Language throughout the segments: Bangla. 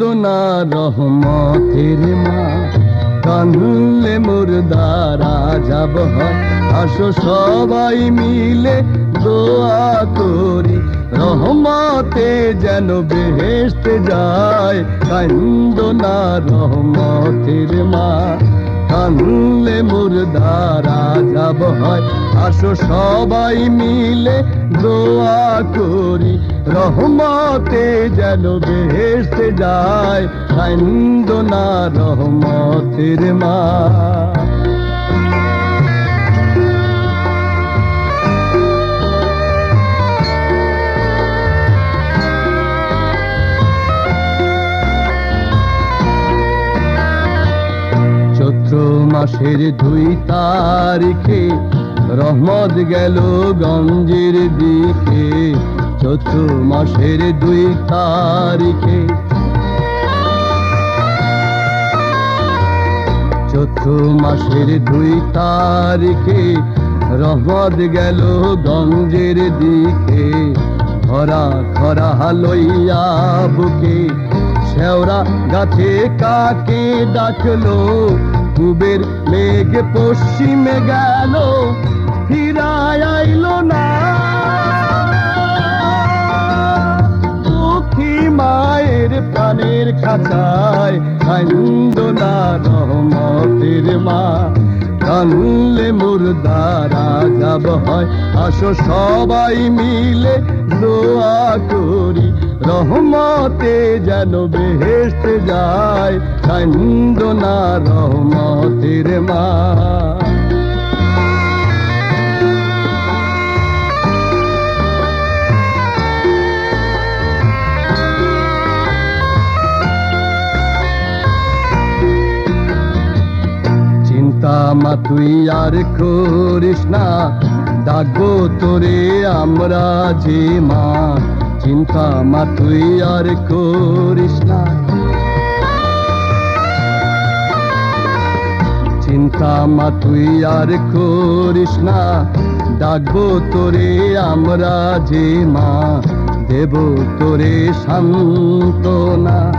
বন্দনা না রহমতের মা, কানুলে মোর দ্বারা যাব আসো সবাই মিলে দোয়া করি, রহমতে যেন বেহেস্তে যায়। কান্দনা রহমতের মা কানলে দ্বারা যাব হয়। আসো সবাই মিলে দোয়া করি। রহমতে যেন বেহেস্তে যায়। কান্দ না রহমতের মা। চৈত্র মাসের দুই তারিখে রহমত গেল গঞ্জের দিকে। চৈত্র মাসের দুই তারিখে চৈত্র মাসের দুই তারিখে রহমত গেল গঞ্জের দিকে। খরা খরা লইয়া বুকে শেওরা গাছে কাকে ডাকলো? কুবের মেঘ পশ্চিমে গেল, ফিরায় আইল না। দুঃখী মায়ের পানের খাঁচায় আনন্দ না রহমতের মা। কানলে দ্বারা যাব হয়। আসো সবাই মিলে দোয়া করি। রহমতে যেন বেহেস্তে যায়। কান্দ না রহমতের মা মা, তুই আর করিস না। ডাকবো তোরে, আমরা যে মা। চিন্তা মা, তুই আর করিস না। চিন্তা মা, তুই আর করিস না। ডাকবো তোরে, আমরা যে মা। দেব তোরে সান্ত্বনা।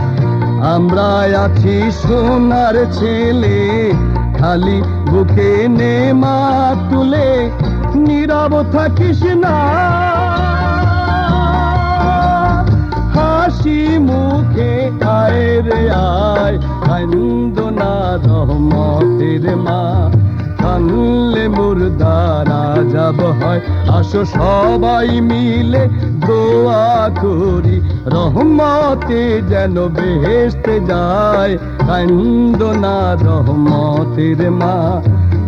আমরা আছি সোনার ছেলে। খালি বুকে নে মা তুলে, নীরব থাকিস না। হাসি মুখে আয় রে আয় কান্দ না রহমতের মা। কানলে মুর্দারা যাব হয়, আসো সবাই মিলে দোয়া রহমতে যেন বেহেস্তে যায়। কান্দ না রহমতের মা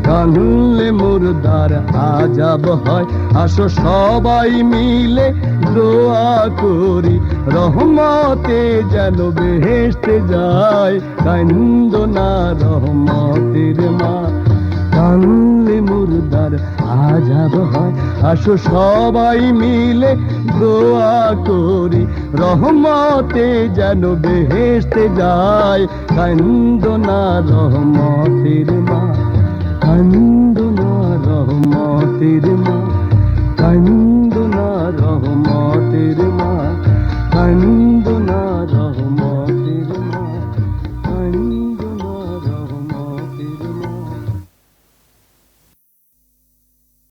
কানলে মুর্দার আজাব হয়। আসো সবাই মিলে দোয়া করি, রহমতে যেন বেহেস্তে যায়। কান্দ না রহমতের মা কানলে মুর্দার আজাব হয়। আসো সবাই মিলে দোয়া করি। রহমতে যেন বেহেস্তে যায়। কান্দ না রহমতের মা কান্দ না রহমতের মা কান্দ